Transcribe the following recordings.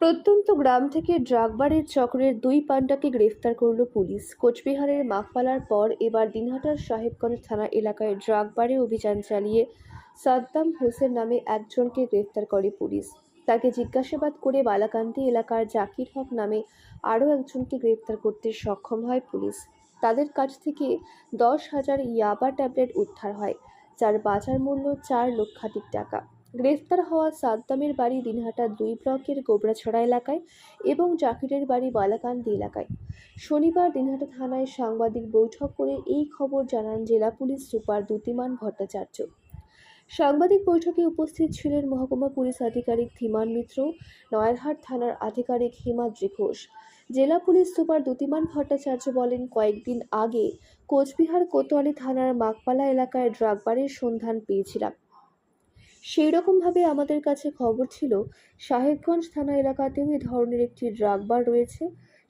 প্রত্যন্ত গ্রাম থেকে ড্রাগবারের চক্রের দুই পান্ডাকে গ্রেফতার করল পুলিশ। কোচবিহারের মাফপালার পর এবার দিনহাটার সাহেবগঞ্জ থানা এলাকায় ড্রাগবারে অভিযান চালিয়ে সাদ্দাম হোসেন নামে একজনকে গ্রেফতার করে পুলিশ। তাকে জিজ্ঞাসাবাদ করে বালাকান্দি এলাকার জাকির হক নামে আরও একজনকে গ্রেফতার করতে সক্ষম হয় পুলিশ। তাদের কাছ থেকে দশ হাজার ইয়াবা ট্যাবলেট উদ্ধার হয়, যার বাজার মূল্য চার লক্ষাধিক টাকা। গ্রেফতার হওয়া সাদ্দামের বাড়ি দিনহাটার দুই ব্লকের গোবরাছড়া এলাকায় এবং জাকিরের বাড়ি বালাকান্দি এলাকায়। শনিবার দিনহাটা থানায় সাংবাদিক বৈঠক করে এই খবর জানান জেলা পুলিশ সুপার দ্যুতিমান ভট্টাচার্য। সাংবাদিক বৈঠকে উপস্থিত ছিলেন মহকুমা পুলিশ আধিকারিক ধীমান মিত্র, নয়ারহাট থানার আধিকারিক হিমাদ্রি ঘোষ জেলা পুলিশ সুপার দ্যুতিমান ভট্টাচার্য বলেন, কয়েকদিন আগে কোচবিহার কোতোয়ালি থানার মাকপালা এলাকায় ড্রাগবারের সন্ধান পেয়েছিলাম। সেই রকমভাবে আমাদের কাছে খবর ছিল, সাহেবগঞ্জ থানা এলাকাতেও এ ধরনের একটি ড্রাগবার রয়েছে।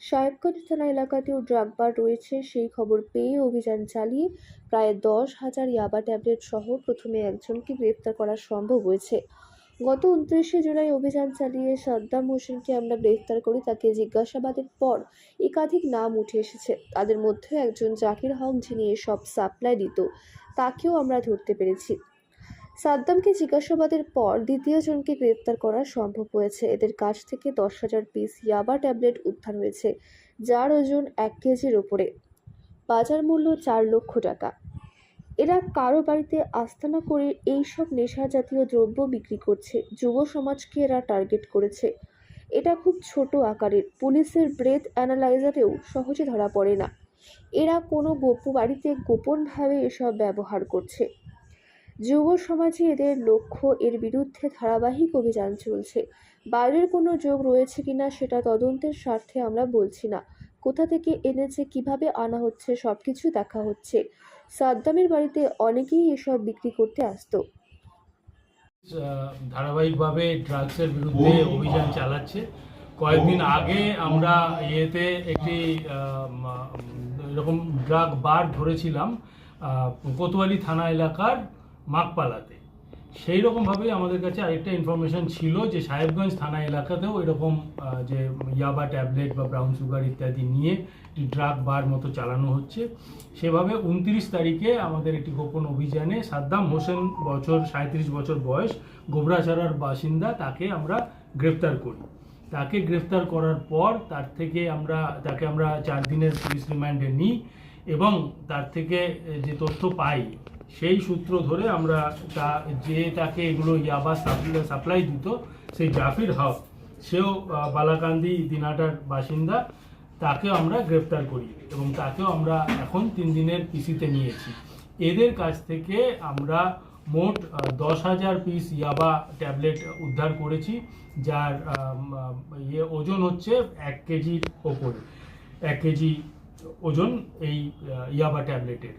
সাহেবগঞ্জ থানা এলাকাতেও ড্রাগবার রয়েছে সেই খবর পেয়ে অভিযান চালিয়ে প্রায় দশ হাজার ইয়াবা ট্যাবলেট সহ প্রথমে একজনকে গ্রেপ্তার করা সম্ভব হয়েছে। গত উনত্রিশে জুলাই অভিযান চালিয়ে সাদ্দাম হোসেনকে আমরা গ্রেফতার করি তাকে জিজ্ঞাসাবাদের পর একাধিক নাম উঠে এসেছে। তাদের মধ্যে একজন জাকির হক যিনি এসব সাপ্লাই দিত, তাকেও আমরা ধরতে পেরেছি। সাদ্দামকে জিজ্ঞাসাবাদের পর দ্বিতীয় জনকে গ্রেপ্তার করা সম্ভব হয়েছে। এদের কাছ থেকে দশ হাজার পিস ইয়াবা ট্যাবলেট উদ্ধার হয়েছে, যার ওজন এক কেজির ওপরে বাজার মূল্য চার লক্ষ টাকা। এরা কারও বাড়িতে আস্তানা করে এইসব নেশা জাতীয় দ্রব্য বিক্রি করছে, যুব সমাজকে এরা টার্গেট করেছে। এটা খুব ছোট আকারের, পুলিশের ব্রেথ অ্যানালাইজারেও সহজে ধরা পড়ে না। এরা কোনো গোপ বাড়িতে গোপনভাবে এসব ব্যবহার করছে। যুব সমাজে এদের লক্ষ্য, এর বিরুদ্ধে ধারাবাহিক অভিযান চলছে। বাইরের কোনো যোগ রয়েছে কিনা সেটা তদন্তের স্বার্থে আমরা বলছি না। কোথা থেকে এনেছে, কীভাবে আনা হচ্ছে সব কিছু দেখা হচ্ছে। সাদ্দামের বাড়িতে অনেকেই এসব বিক্রি করতে আসতো। ধারাবাহিকভাবে ড্রাগসের বিরুদ্ধে অভিযান চালাচ্ছে। কয়েকদিন আগে আমরা ইয়েতে একটি এরকম ড্রাগ বার ধরেছিলাম কোতোয়ালি থানা এলাকার মাকপালাতে সেই রকমভাবে আমাদের কাছে আরেকটা ইনফরমেশন ছিল যে সাহেবগঞ্জ থানা এলাকাতেও এরকম যে ইয়াবা ট্যাবলেট বা ব্রাউন সুগার ইত্যাদি নিয়ে ড্রাগ বার মতো চালানো হচ্ছে। সেভাবে উনত্রিশ তারিখে আমাদের একটি গোপন অভিযানে সাদ্দাম হোসেন বছর সাঁত্রিশ বছর বয়স, গোবরাছড়ার বাসিন্দা তাকে আমরা গ্রেফতার করি। তাকে গ্রেফতার করার পর তার থেকে আমরা, তাকে আমরা চার দিনের পুলিশ রিমান্ডে নিই এবং তার থেকে যে তথ্য পাই সেই সূত্র ধরে আমরা তা যে তাকে এগুলো ইয়াবা সাপ্লাই দিত, সেই জাফির হক, সেও বালাকান্দি দিনাটার বাসিন্দা, তাকেও আমরা গ্রেপ্তার করি এবং তাকেও আমরা এখন তিন দিনের পিসিতে নিয়েছি। এদের কাছ থেকে আমরা মোট দশ হাজার পিস ইয়াবা ট্যাবলেট উদ্ধার করেছি, যার ইয়ে ওজন হচ্ছে এক কেজির ওপরে। এক কেজি ওজন এই ইয়াবা ট্যাবলেটের।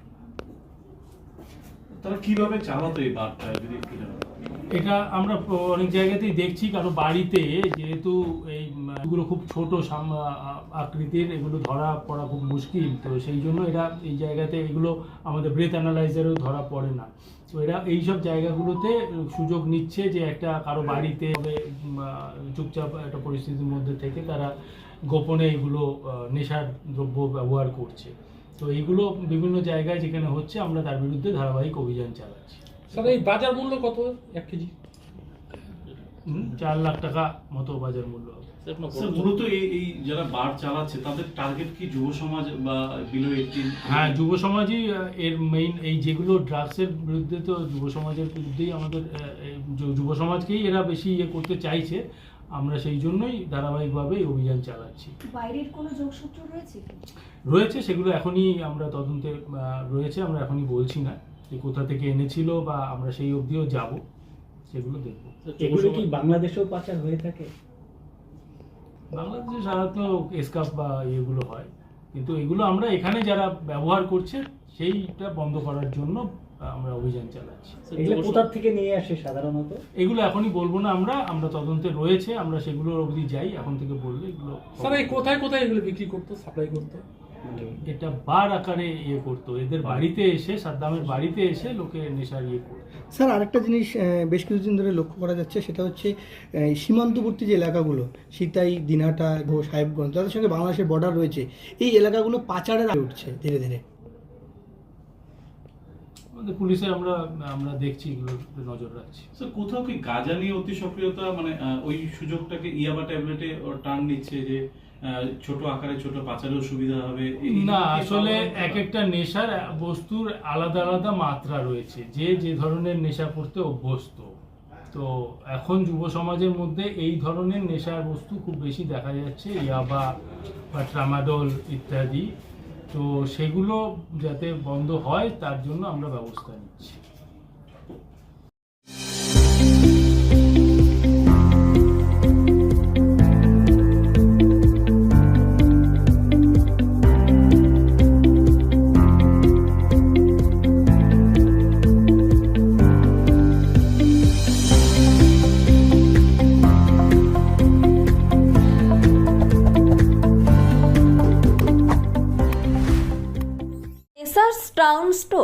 তারা কীভাবে চালাতো এই বারটা যদি এটা আমরা অনেক জায়গাতেই দেখছি কারও বাড়িতে যেহেতু এই এগুলো খুব ছোট আকৃতির, এগুলো ধরা পড়া খুব মুশকিল। তো সেই জন্য এরা এই জায়গাতে এগুলো আমাদের ব্রেথ অ্যানালাইজারেও ধরা পড়ে না। তো এরা এইসব জায়গাগুলোতে সুযোগ নিচ্ছে যে একটা কারও বাড়িতে চুপচাপ একটা পরিস্থিতির মধ্যে থেকে তারা গোপনে এগুলো নেশার দ্রব্য ব্যবহার করছে। তো এইগুলো বিভিন্ন জায়গায় যেখানে হচ্ছে আমরা তার বিরুদ্ধে ধারাবাহিক অভিযান চালাচ্ছি। স্যার এই বাজার মূল্য কত? এক কেজি? চার লাখ টাকা মতো বাজার মূল্য হবে। স্যার মূলত এই এই যারা বার চালাচ্ছে তাদের টার্গেট কি যুব সমাজ বা বিলো এইটিন হ্যাঁ যুব সমাজই এর মেইন এই যেগুলো ড্রাগসের বিরুদ্ধে তো যুব সমাজের বিরুদ্ধেই আমাদের যুব সমাজকেই এরা বেশি ইয়ে করতে চাইছে। আমরা সেই জন্যই ধারাবাহিকভাবে এই অভিযান চালাচ্ছি। বাইরের কোনো যোগসূত্র রয়েছে রয়েছে সেগুলো এখনই আমরা তদন্তে রয়েছে আমরা এখনই বলছি না যে কোথা থেকে এনেছিল বা আমরা সেই অবধিও যাব সেগুলো দেখব। এগুলো কি বাংলাদেশেও পাচার হয়ে থাকে? বাংলাদেশে সাধারণত এসকাপ বা ইয়েগুলো হয়। কিন্তু এগুলো আমরা এখানে যারা ব্যবহার করছে সেইটা বন্ধ করার জন্য আমরা অভিযান চালাচ্ছি। এগুলো কোথা থেকে নিয়ে আসে সাধারণত? এগুলো এখনই বলব না আমরা আমরা তদন্তে রয়েছে আমরা সেগুলোর অবধি যাই এখন থেকে বললে এগুলো স্যার এই কোথায় কোথায় এগুলো বিক্রি করতো সাপ্লাই করতো? মানে এটা বার আকারে ইয়ে করতো এদের বাড়িতে এসে সাদ্দামের বাড়িতে এসে লোকে নেশার ইয়ে করতো। স্যার আরেকটা জিনিস আহ, বেশ কিছুদিন ধরে লক্ষ্য করা যাচ্ছে সেটা হচ্ছে সীমান্তবর্তী যে এলাকাগুলো সীতাই দিনহাটা ঘোষ সাহেবগঞ্জ তাদের সঙ্গে বাংলাদেশের বর্ডার রয়েছে এই এলাকাগুলো পাচারের আগে উঠছে ধীরে ধীরে। আমাদের পুলিশে আমরা আমরা দেখছি নজর রাখছি। স্যার কোথাও কি গাঁজা নিয়ে অতি সক্রিয়তা মানে ওই সুযোগটাকে ইয়াবা ট্যাবলেটে টার্ন নিচ্ছে যে ছোট আকারে ছোট পাচারেও সুবিধা হবে? না আসলে এক একটা নেশার বস্তুর আলাদা আলাদা মাত্রা রয়েছে। যে যে ধরনের নেশা করতে অভ্যস্ত। তো এখন যুব সমাজের মধ্যে এই ধরনের নেশার বস্তু খুব বেশি দেখা যাচ্ছে ইয়াবা বা ট্রামাডোল ইত্যাদি। তো সেগুলো যাতে বন্ধ হয় তার জন্য আমরা ব্যবস্থা নিচ্ছি।